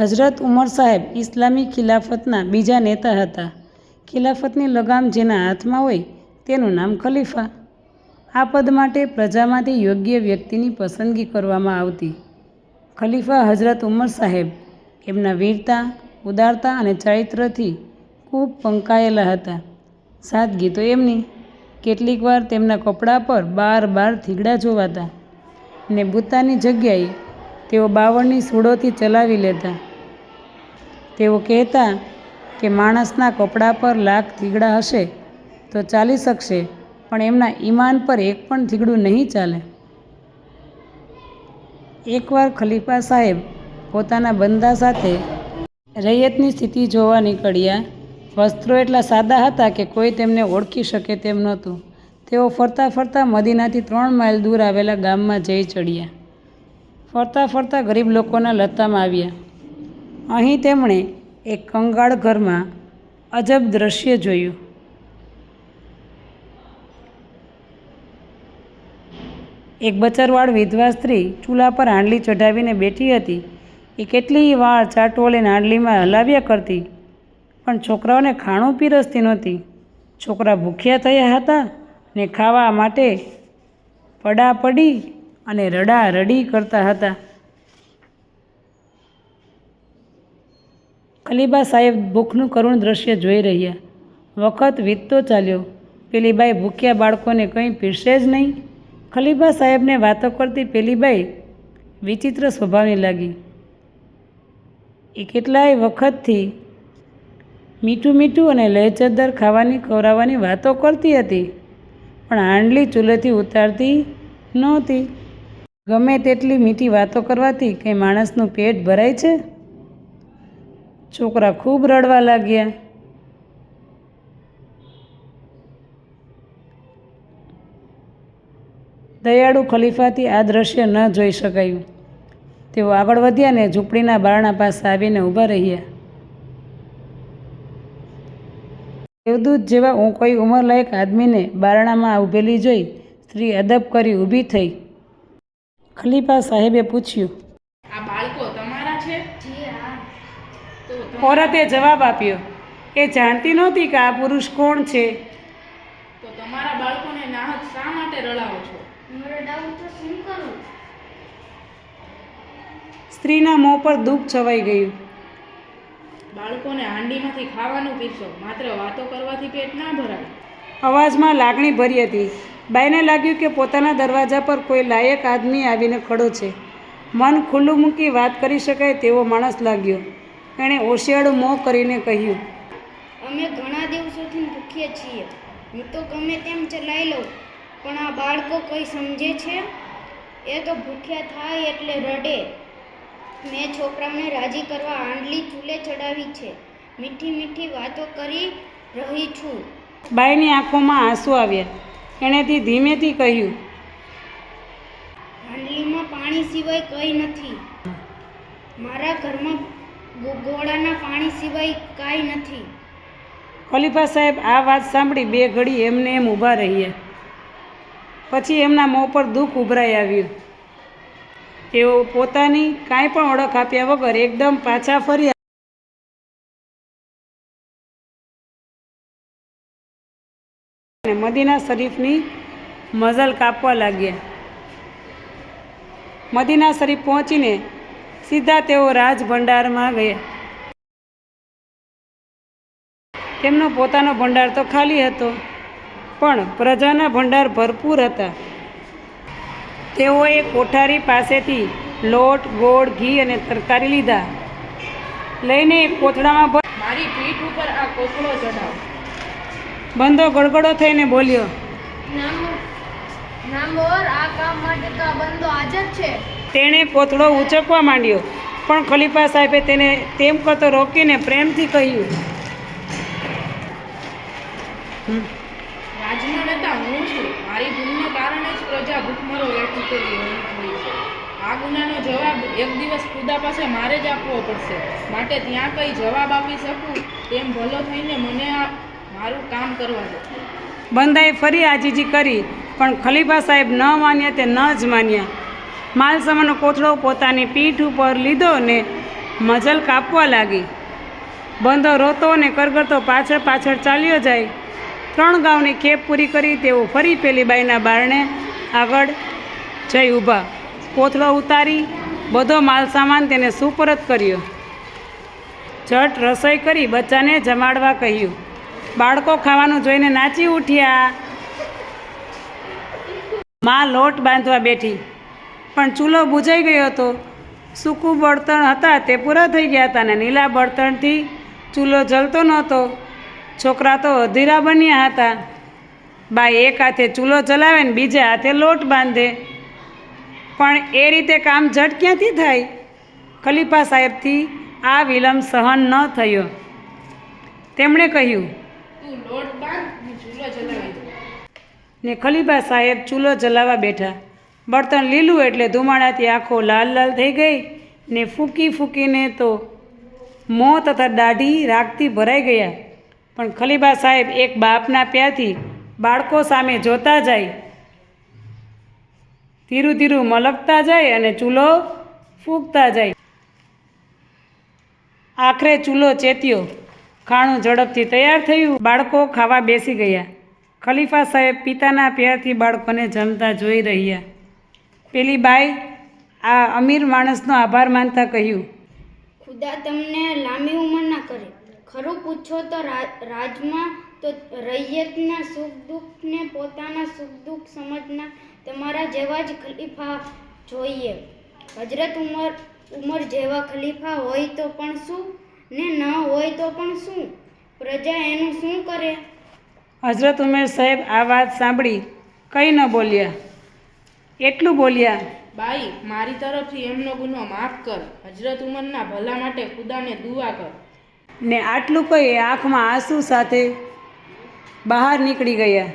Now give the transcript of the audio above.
હઝરત ઉમર સાહેબ ઇસ્લામી ખિલાફતના બીજા નેતા હતા. ખિલાફતની લગામ જેના હાથમાં હોય તેનું નામ ખલીફા. આ પદ માટે પ્રજામાંથી યોગ્ય વ્યક્તિની પસંદગી કરવામાં આવતી. ખલીફા હઝરત ઉમર સાહેબ એમના વીરતા, ઉદારતા અને ચારિત્રથી ખૂબ પંકાયેલા હતા. સાદગી તો એમની. કેટલીક વાર તેમના કપડાં પર બાર બાર થીગડા જોવાતા. ને બુતાની જગ્યાએ તેઓ બાવળની સૂડોથી ચલાવી લેતા. તેઓ કહેતા કે માણસના કપડાં પર લાખ થીગડા હશે તો ચાલી શકશે, પણ એમના ઈમાન પર એક પણ થીગડું નહીં ચાલે. એકવાર ખલીફા સાહેબ પોતાના બંદા સાથે રૈયતની સ્થિતિ જોવા નીકળ્યા. વસ્ત્રો એટલા સાદા હતા કે કોઈ તેમને ઓળખી શકે તેમ નહોતું. તેઓ ફરતા ફરતા મદીનાથી ત્રણ માઇલ દૂર આવેલા ગામમાં જઈ ચડ્યા. ફરતા ફરતા ગરીબ લોકોના લતામાં આવ્યા. અહીં તેમણે એક કંગાળ ઘરમાં અજબ દ્રશ્ય જોયું. એક બચરવાળ વિધવા સ્ત્રી ચૂલા પર હાંડલી ચઢાવીને બેઠી હતી. એ કેટલીય વાળ ચાટોલીને હાંડલીમાં હલાવ્યા કરતી, પણ છોકરાઓને ખાણું પીરસતી નહોતી. છોકરા ભૂખ્યા થયા હતા ને ખાવા માટે પડાપડી અને રડા રડી કરતા હતા. ખલીબા સાહેબ ભૂખનું કરુણ દ્રશ્ય જોઈ રહ્યા. વખત વીતતો ચાલ્યો. પેલી બાઈ ભૂખ્યા બાળકોને કંઈ પીરશે જ નહીં. ખલીબા સાહેબને વાતો કરતી પેલી બાઈ વિચિત્ર સ્વભાવની લાગી. એ કેટલાય વખતથી મીઠું મીઠું અને લહેજતદાર ખાવાની ખવડાવવાની વાતો કરતી હતી, પણ હાંડલી ચૂલેથી ઉતારતી નહોતી. ગમે તેટલી મીઠી વાતો કરવાથી કંઈ માણસનું પેટ ભરાય છે? છોકરા ખૂબ રડવા લાગ્યા. દયાળુ ખલીફાથી આ દ્રશ્ય ન જોઈ શકાયું. તેઓ આગળ વધ્યા ને ઝૂંપડીના બારણા પાસે આવીને ઊભા રહ્યા. દેવદૂત જેવા હું કોઈ ઉંમરલાયક આદમીને બારણામાં ઊભેલી જોઈ સ્ત્રી અદબ કરી ઊભી થઈ. ખલીફા સાહેબે પૂછ્યું આ બાળકો તમારા છે તો તમ- ઓરતે જવાબ આપ્યો એ જાણતી નહોતી કે આ પુરુષ કોણ છે? તો તમારા બાળકોને નાહક શા માટે રડાવો છો? સ્ત્રીના મોં પર દુઃખ છવાઈ ગયું. બાળકોને હાંડીમાંથી ખાવાનું પીરસો માત્ર વાતો કરવાથી પેટ ના ભરાય. અવાજમાં લાગણી ભરી હતી. બાઈને લાગ્યું કે પોતાના દરવાજા પર કોઈ લાયક આદમી આવીને ખડો છે. મન ખુલ્લું મૂકી વાત કરી શકાય તેવો માણસ લાગ્યો. એણે ઓશિયાળું મોં કરીને કહ્યું અમે ઘણા દિવસોથી ભૂખીએ છીએ. હું તો ગમે તેમ ચલાવી લઉં પણ આ બાળકો કંઈ સમજે છે? એ તો ભૂખ્યા થાય એટલે રડે. મેં છોકરાઓને રાજી કરવા આંડલી ચૂલે ચડાવી છે. મીઠી મીઠી વાતો કરી રહી છું. બાઈની આંખોમાં આંસુ આવ્યા. એણેથી ધીમેથી કહ્યું હાંડલીમાં પાણી સિવાય કંઈ નથી. મારા ઘરમાં ગોળાના પાણી સિવાય કાંઈ નથી. ખલીફા સાહેબ, આ વાત સાંભળી બે ઘડી એમને એમ ઊભા રહ્યા પછી એમના મોં પર દુઃખ ઉભરાઈ આવ્યું. તેઓ પોતાની કાંઈ પણ ઓળખ આપ્યા વગર એકદમ પાછા ફર્યા. અને મદીના શરીફની મઝલ કાપવા લાગ્યા. મદીના શરીફ પહોંચીને સીધા તેઓ રાજભંડારમાં ગયા. તેમનો પોતાનો ભંડાર તો ખાલી હતો પણ પ્રજાના ભંડાર ભરપૂર હતા. તેઓએ કોઠારી પાસેથી લોટ ગોળ ઘી અને તરકારી લીધા. લઈને કોથળામાં ભર મારી પીઠ ઉપર આ કોથળો ચઢાવ. બંધો ગડગડો થઈને બોલ્યો નામોર આ કામ માટે તો આ બંધો હાજર છે. તેણે કોથળો ઉચકવા માંડ્યો. પણ ખલીફા સાહેબે તેને તેમ કરતો રોકીને પ્રેમથી કહ્યું આ ગુનાનો જવાબ એક દિવસ ખુદા પાસે મારે જ આપવો પડશે. માટે ત્યાં કંઈ જવાબ આપી શકું? તેમ ભલો થઈને મને આ મારું કામ કરવા દો. ફરી આજીજી કરી પણ ખલીફા સાહેબ ન માન્યા તે ન જ માન્યા. માલ સામાનનો કોથળો પોતાની પીઠ ઉપર લીધો ને મજલ કાપવા લાગી. બંધો રોતો ને કરગરતો પાછળ પાછળ ચાલ્યો જાય. ત્રણ ગાઉની ખેપ પૂરી કરી તેઓ ફરી પેલી બાઈના બારણે આગળ જઈ ઊભા. કોથળો ઉતારી બધો માલસામાન તેને સુપરત કર્યો. ઝટ રસોઈ કરી બચ્ચાને જમાડવા કહ્યું. બાળકો ખાવાનું જોઈને નાચી ઉઠ્યા. માં લોટ બાંધવા બેઠી. પણ ચૂલો બુજાઈ ગયો હતો. સૂકું બળતણ હતા તે પૂરા થઈ ગયા હતા ને નીલા બળતણથી ચૂલો જલતો નહોતો. છોકરા તો અધીરા બન્યા હતા. બાઈ એક હાથે ચૂલો જલાવે ને બીજા હાથે લોટ બાંધે. પણ એ રીતે કામ ઝટ ક્યાંથી થાય? ખલીફા સાહેબથી આ વિલંબ સહન ન થયો. તેમણે કહ્યું ને ખલીફા સાહેબ ચૂલો જલાવા બેઠા. બળતણ લીલું એટલે ધુમાડાથી આંખો લાલ લાલ થઈ ગઈ ને ફૂંકી ફૂંકીને તો મોં તથા દાઢી રાખથી ભરાઈ ગયા. પણ ખલીફા સાહેબ એક બાપના પ્યાથી બાળકો સામે જોતા જાય, ધીરું ધીરું મલકતા જાય અને ચૂલો ફૂંકતા જાય. આખરે ચૂલો ચેત્યો. ખાણું ઝડપથી તૈયાર થયું. બાળકો ખાવા બેસી ગયા. ખલીફા સાહેબ પિતાના પ્યારથી બાળકોને જમતા જોઈ રહ્યા. પેલી બાઈ આ અમીર માણસનો આભાર માનતા કહ્યું. ખુદા તમને લાંબી ઉંમર ના કરે. ખરું પૂછો તો રાજમાં તો રૈયતના સુખ દુઃખને પોતાના સુખ દુઃખ સમજના તમારા જેવા જ ખલીફા જોઈએ. હજરત ઉમર ઉમર જેવા ખલીફા હોય તો પણ શું? ને ન હોય તો પણ શું? પ્રજા એનું શું કરે? હજરત ઉમેર સાહેબ આ વાત સાંભળી કંઈ ન બોલ્યા. એટલું બોલ્યા. બાઈ મારી તરફથી એમનો ગુનો માફ કર. હજરત ઉમરના ભલા માટે ખુદાને દુઆ કર. ને આટલું કહી આંખમાં આંસુ સાથે બહાર નીકળી ગયા.